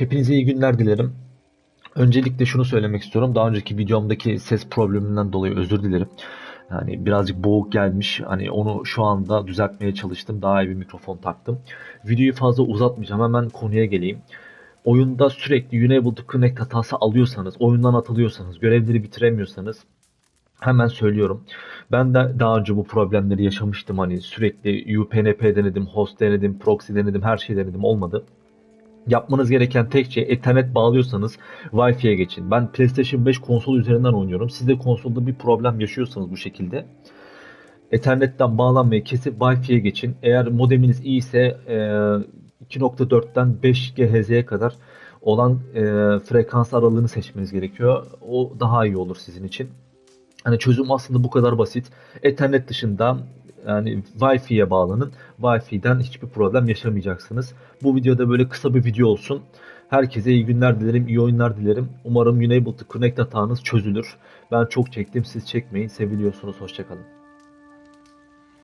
Hepinize iyi günler dilerim. Öncelikle şunu söylemek istiyorum. Daha önceki videomdaki ses probleminden dolayı özür dilerim. Yani birazcık boğuk gelmiş. Hani onu şu anda düzeltmeye çalıştım. Daha iyi bir mikrofon taktım. Videoyu fazla uzatmayacağım. Hemen konuya geleyim. Oyunda sürekli Unable to Connect hatası alıyorsanız, oyundan atılıyorsanız, görevleri bitiremiyorsanız hemen söylüyorum. Ben de daha önce bu problemleri yaşamıştım. Hani sürekli UPnP denedim, host denedim, proxy denedim, her şey denedim olmadı. Yapmanız gereken tek şey Ethernet bağlıyorsanız Wi-Fi'ye geçin. Ben PlayStation 5 konsol üzerinden oynuyorum. Siz de konsolda bir problem yaşıyorsanız bu şekilde Ethernet'ten bağlanmayı kesip Wi-Fi'ye geçin. Eğer modeminiz iyiyse e, 2.4'ten 5 GHz'ye kadar olan e, frekans aralığını seçmeniz gerekiyor. O daha iyi olur sizin için. Hani çözüm aslında bu kadar basit. Ethernet dışında yani Wi-Fi'ye bağlanın. Wi-Fi'den hiçbir problem yaşamayacaksınız. Bu videoda böyle kısa bir video olsun. Herkese iyi günler dilerim, iyi oyunlar dilerim. Umarım Unable to Connect hatanız çözülür. Ben çok çektim, siz çekmeyin. Seviliyorsunuz, hoşçakalın.